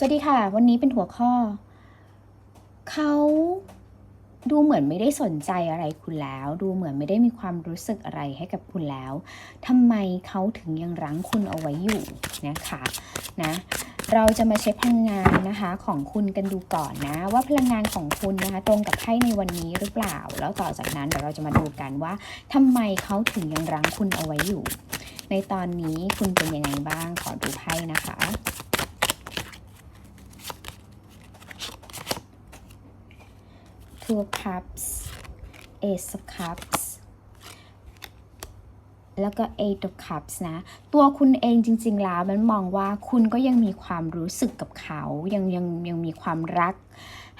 สวัสดีค่ะ วันนี้เป็นหัวข้อ เขาดูเหมือนไม่ได้สนใจอะไรคุณแล้ว ดูเหมือนไม่ได้มีความรู้สึกอะไรให้กับคุณแล้วทำไมเขาถึงยังรั้งคุณเอาไว้อยู่นะคะนะเราจะมาเช็คพลังงานนะคะของคุณกันดูก่อนนะ ว่าพลังงานของคุณนะคะตรงกับไพ่ในวันนี้หรือเปล่า แล้วต่อจากนั้นเดี๋ยวเราจะมาดูกันว่าทำไมเขาถึงยังรั้งคุณเอาไว้อยู่ ในตอนนี้คุณเป็นยังไงบ้างขอดูไพ่นะคะ Two of Cups Ace of Cups แล้วก็ Eight of Cups นะ ตัวคุณเองจริง ๆ แล้วมันมองว่าคุณก็ยังมีความรู้สึกกับเขา ยังยังยังมีความรัก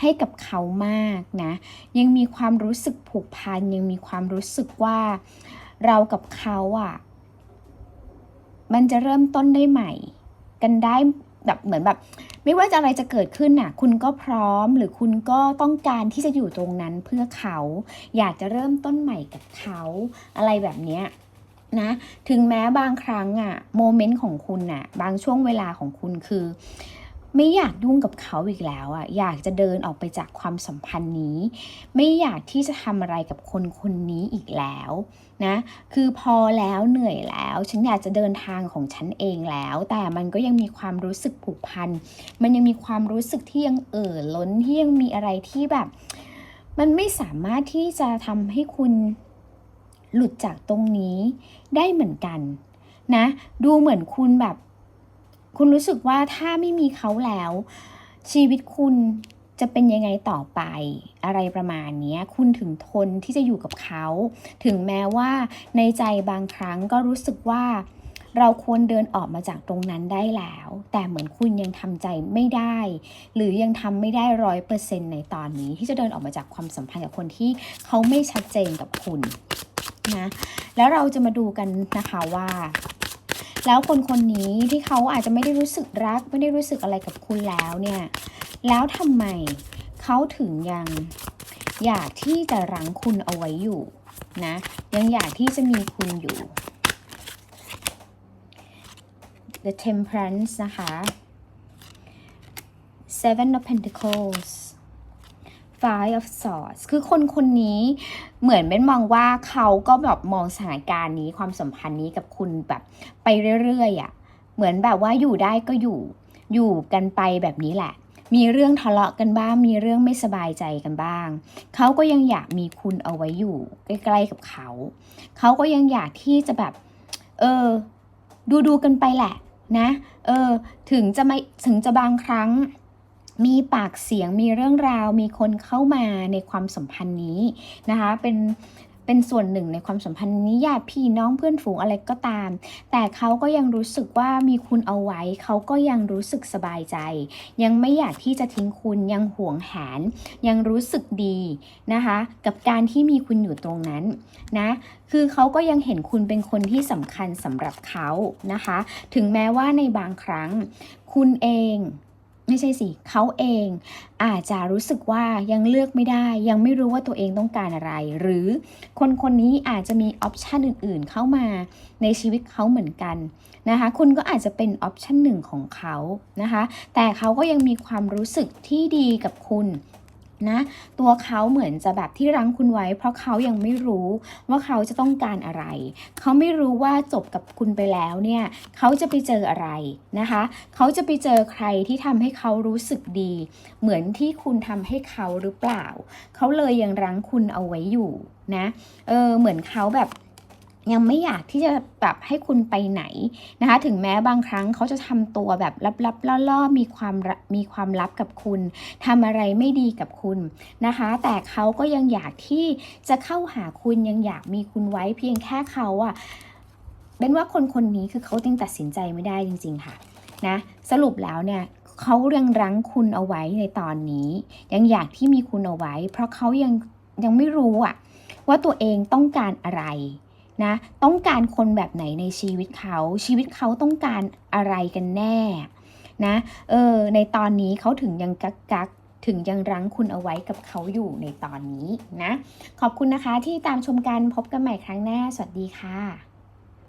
ให้กับเขามากนะ ยังมีความรู้สึกผูกพัน ยังมีความรู้สึกว่าเรากับเขาอะ่ะ มันจะเริ่มต้นได้ใหม่ กันได้แบบเหมือนแบบ ไม่ว่าจะอะไรจะเกิดขึ้นน่ะ คุณก็พร้อมหรือคุณก็ต้องการที่จะอยู่ตรงนั้นเพื่อเขา อยากจะเริ่มต้นใหม่กับเขา อะไรแบบเนี้ยนะ ถึงแม้บางครั้งอะโมเมนต์ของคุณน่ะ บางช่วงเวลาของคุณคือ ไม่อยากยุ่งกับเขาอีกแล้วอะอยากจะเดินออกไปจากความสัมพันธ์นี้ ไม่อยากที่จะทำอะไรกับคนคนนี้อีกแล้วนะคือพอแล้วเหนื่อยแล้ว ฉันอยากจะเดินทางของฉันเองแล้ว แต่มันก็ยังมีความรู้สึกผูกพันมันยังมีความรู้สึกที่ยังเอ่อล้นที่ยังมีอะไรที่แบบ มันไม่สามารถที่จะทำให้คุณหลุดจากตรงนี้ได้เหมือนกันนะ ดูเหมือนคุณแบบ คุณรู้สึกว่าถ้าไม่มีเขาแล้ว ชีวิตคุณจะเป็นยังไงต่อไป อะไรประมาณนี้คุณถึงทนที่จะอยู่กับเขา ถึงแม้ว่าในใจบางครั้งก็รู้สึกว่าเราควรเดินออกมาจากตรงนั้นได้แล้ว แต่เหมือนคุณยังทำใจไม่ได้ หรือยังทำไม่ได้ร้อยเปอร์เซ็นในตอนนี้ ที่จะเดินออกมาจากความสัมพันธ์กับคนที่เขาไม่ชัดเจนกับคุณนะ แล้วเราจะมาดูกันนะคะว่า แล้วคนคนนี้ที่เขาอาจจะไม่ได้รู้สึกรัก ไม่ได้รู้สึกอะไรกับคุณแล้วเนี่ย แล้วทำไมเขาถึงยังอยากที่จะรั้งคุณเอาไว้อยู่นะยังอยากที่จะมีคุณอยู่ The Temperance นะคะ Seven of Pentacles Five of Swords คือคนคนนี้เหมือนเป็นมองว่าเขาก็แบบมองสถานการณ์นี้ความสัมพันธ์นี้กับคุณแบบไปเรื่อยๆอะ่ะ เหมือนแบบว่าอยู่ได้ก็อยู่ อยู่กันไปแบบนี้แหละ มีเรื่องทะเลาะกันบ้าง มีเรื่องไม่สบายใจกันบ้าง เขาก็ยังอยากมีคุณเอาไว้อยู่ใกล้ๆกับเขา เขาก็ยังอยากที่จะแบบ เออ ดูดูๆกันไปแหละนะ เออ ถึงจะไม่ ถึงจะบางครั้ง มีปากเสียงมีเรื่องราว มีคนเข้ามาในความสัมพันธ์นี้นะคะเป็นเป็นส่วนหนึ่งในความสัมพันธ์นี้ญาติพี่น้องเพื่อนฝูงอะไรก็ตาม แต่เขาก็ยังรู้สึกว่ามีคุณเอาไว้ เขาก็ยังรู้สึกสบายใจ ยังไม่อยากที่จะทิ้งคุณยังห่วงแหน ยังรู้สึกดีนะคะ กับการที่มีคุณอยู่ตรงนั้นนะคือเขาก็ยังเห็นคุณเป็นคนที่สำคัญสำหรับเขานะคะ ถึงแม้ว่าในบางครั้ง คุณเอง ไม่ใช่สิเขาเองอาจจะรู้สึกว่ายังเลือกไม่ได้ ยังไม่รู้ว่าตัวเองต้องการอะไร หรือคนคนนี้อาจจะมีออปชันอื่นๆ เข้ามาในชีวิตเขาเหมือนกันนะคะ คุณก็อาจจะเป็นออปชันหนึ่งของเขานะคะ แต่เขาก็ยังมีความรู้สึกที่ดีกับคุณ นะตัวเขาเหมือนจะแบบที่รั้งคุณไว้ เพราะเขายังไม่รู้ว่าเขาจะต้องการอะไร เขาไม่รู้ว่าจบกับคุณไปแล้วเนี่ยเขาจะไปเจออะไรนะคะ เขาจะไปเจอใครที่ทำให้เขารู้สึกดี เหมือนที่คุณทำให้เขาหรือเปล่า เขาเลยยังรั้งคุณเอาไว้อยู่นะเออเหมือนเขาแบบ ยังไม่อยากที่จะแบบให้คุณไปไหนนะคะ ถึงแม้บางครั้งเขาจะทำตัวแบบลับๆล่อๆมีความมีความลับกับคุณทำอะไรไม่ดีกับคุณนะคะ แต่เขาก็ยังอยากที่จะเข้าหาคุณยังอยากมีคุณไว้เพียงแค่เขาอะเป็นว่าคนคนนี้คือเขายังตัดสินใจไม่ได้จริง ๆ ค่ะนะสรุปแล้วเนี่ยเขายังรั้งคุณเอาไว้ในตอนนี้ ยังอยากที่มีคุณเอาไว้ เพราะเขายังยังไม่รู้อะว่าตัวเองต้องการอะไร นะต้องการคนแบบไหนในชีวิตเขา ชีวิตเขาต้องการอะไรกันแน่นะเออในตอนนี้เขาถึงยังกักกักถึงยังรั้งคุณเอาไว้กับเขาอยู่ในตอนนี้นะ ขอบคุณนะคะที่ตามชมกันพบกันใหม่ครั้งหน้า สวัสดีค่ะ